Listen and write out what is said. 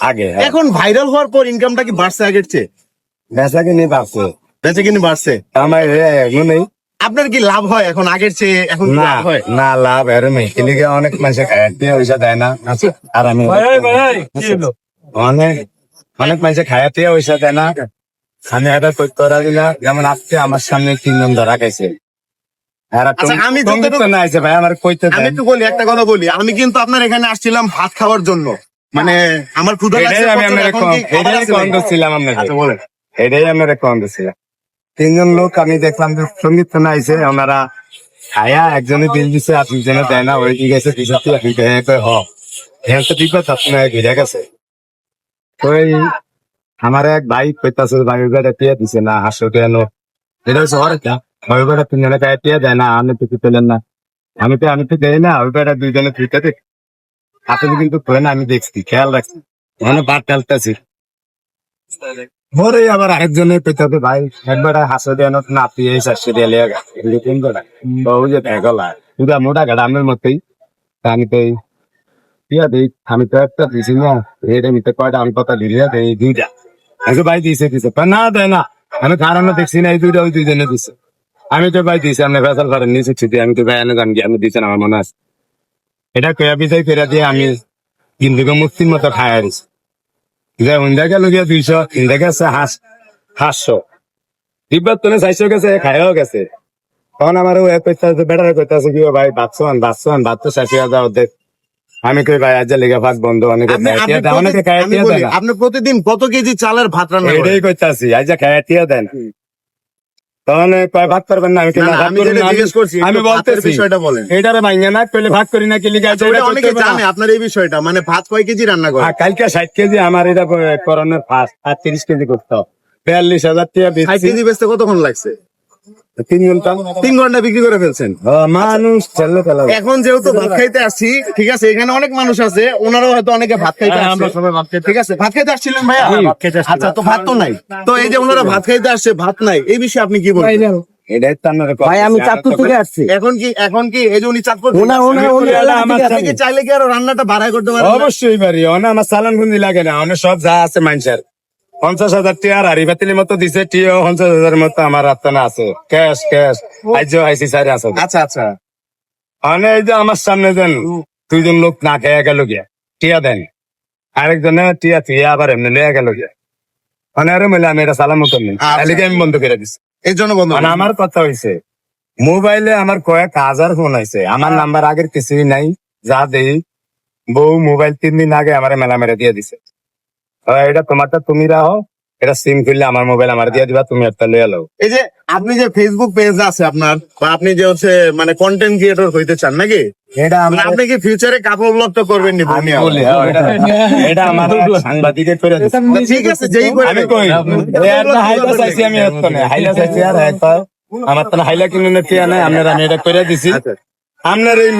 আগে হ্যাঁ। এখন ভাইরাল হওয়ার পর ইনকামটা কি বাড়ছে আগের চেয়ে? বেচা কিনে পাচ্ছে বেঁচে কিনে বাড়ছে? আমার এগুলোই আপনার কি লাভ হয় এখন আগের চেয়ে? এখন না লাভ হয়? না লাভ এরমই এদিকে অনেক মানুষের খাইতে পয়সা দেয় না আর আমি অনেক অনেক মানুষের খাইতে পয়সা দেয় না। আমি এটা কই করা দিলা যেমন আজকে আমার সামনে তিনজন ধরা খাইছে। এরা আচ্ছা, আমি আমি যতটুকু- না আছে ভাই আমার কইতে আমি দেন। একটু বলি একটা কথা বলি। আমি কিন্তু আপনার এখানে আসছিলাম ভাত খাওয়ার জন্য। মানে আমার ক্ষুধা লাগছে আমি আপনার আছে? কন্দ ছিলাম আপনাকে? আচ্ছা বলেন। এটাই আমার কন্দ ছিলাম? তিনজন লোক আমি দেখলাম যে সংগীত না আইছে ওনারা খায়া একজনে বিল দিছে আর দুজনে দেয় না ওই দিকে গেছে দিছে তুই আপনি দেয় হ। হ্যাঁ তো বিপদ আপনার ঘিরে গেছে। ওই আমার এক ভাই কইতাছে ভাই ওই বেটা দিছে না হাসো কেন? এটা হচ্ছে হর একটা ওই বেটা তিনজনে গায়ে দেয় না আপনি তো পেলেন না? আমি তো আমি তো দেই না ওই বেটা দুইজনে ফিরতে দেখ আপনি কিন্তু করেন আমি দেখছি, খেয়াল রাখছি। মানে বাদ টালতেছি পরে আবার আরেকজনে পেতে ভাই, একবার হাসো দেন না তুই এই চারশো দিয়ে লিয়ে বহু যে দেখলা পুরা মোটা গাড়া আমার মতোই আমি তো দিয়া দেই, আমি তো একটা দিছি না। এটা নিতে কয়টা আমি কথা দিলি দেই, দুইটা। আমি ভাই দিছে দিছে। না, দেয় না। আমি কারণ দেখছি না, এই দুইটা ওই দুইজনে দিছে। আমি তো ভাই দিছি, আপনি ফেসাল করেন, নিচে আমি তো ভাই এনে কি আমি দিছেন, আমার মনে আছে। এটা কয়া বিজয় ফেরা দিয়ে আমি কিন্তু মুক্তির মতো খায় আরিছি যে উন্দা গেল গিয়া দুইশো ইন্দা গেছে হাঁস হাঁসশো। তিব্বত তোনে চারশো গেছে খাইও গেছে। তখন আমার ও কইতাছে বেটারে কইতাছে কি ভাই বাচ্চো আন বাচ্চো আন বাচ্চো যাও দেখ। আমি কই ভাই আজ লেগে ভাগ বন্ধ অনেকে অনেকে খাইয়া দিয়ে বলি, আপনি প্রতিদিন কত কেজি চালের ভাত রান্না এটাই কইতাছি আজ খাইয়া দিয়ে দেন তখন ভাগ করবেন না? আমি আমি করি বলতেছি বিষয়টা বলেন। এইটারে ভাঙে না পেলে ভাগ করি না কি লিখা আছে ওটা এটা অনেকে জানে আপনার এই বিষয়টা মানে ভাত কয় কেজি রান্না আর কালকে ষাট কেজি আমার এটা করোনার ফার্স্ট আর তিরিশ কেজি করতে হবে। বিয়াল্লিশ হাজার টাকা কেজি বেচতে কতক্ষণ লাগছে? তিন ঘণ্টা তিন ঘণ্টা বিক্রি করে ফেলছেন। মানুষ এখন যেহেতু ভাত খাইতে আসছি ঠিক আছে এখানে অনেক মানুষ আছে ওনারাও হয়তো অনেকে ভাত খাইতে হ্যাঁ, আমরা সবাই ভাত খেতে- ঠিক আছে ভাত খাইতে আসছিলেন আসছিলাম। আচ্ছা তো ভাত তো নাই। তো এই যে ওনারা ভাত খাইতে আসছে ভাত নাই এই বিষয়ে আপনি কি বলবেন। ভাই আমি চাঁদপুর থেকে আসছি। এখন কি এখন কি এই যে উনি চাঁদপুর ওনা ওনা ওনা চাইলে কি আরও রান্নাটা বাড়াই করতে পারেন? না? অবশ্যই পারি অনেক আমার চালান বুন্দি লাগে না অনেক সব যা আছে মানুষের পঞ্চাশ হাজার টিয়ার হারি বাতিলের মতো দিছে টিও পঞ্চাশ হাজার মতো আমার আত্মনা আছে। ক্যাশ ক্যাশ আইজ আইসি সারি আছে। আচ্ছা আচ্ছা। অনেক এই যে আমার সামনে দেন দুইজন লোক না খেয়ে গেল গিয়া। টিয়া দেন। আরেকজনে টিয়া থুয়ে আবার এমনি লইয়া গেল গিয়া। মানে আরে মিলে আমি এটা সালাম আচ্ছা। তাহলে আমি বন্ধ করে দিছি। এই জন্য বন্ধ মানে আমার কথা হইছে মোবাইলে আমার কয়েক হাজার ফোন আছে আমার নাম্বার আগের কিছুই নাই। যা দেই বউ মোবাইল তিন দিন আগে আমার মেলা মেরে দিয়ে দিছে। এটা তোমারটা তুমি রাখো এটা সিম খুললে আমার মোবাইল আমার দিয়ে দিবা তুমি একটা লইয়া লও। এই যে আপনি যে ফেসবুক পেজ আছে আপনার বা আপনি যে হচ্ছে মানে কন্টেন্ট ক্রিয়েটর হইতে চান নাকি? এটা মানে আপনি কি ফিউচারে কাপড় ব্লগ তো করবেন নি আমি বলি, হ্যাঁ, এটা- আমার সাংবাদিকের করে। ঠিক আছে যেই করে আমি কই? এটা হাইলা চাইছি আমি এত না হাইলা চাইছি আর আমার তো হাইলা কিনুনে টিয়া নাই আপনার আমি এটা করে দিছি। আপনার এই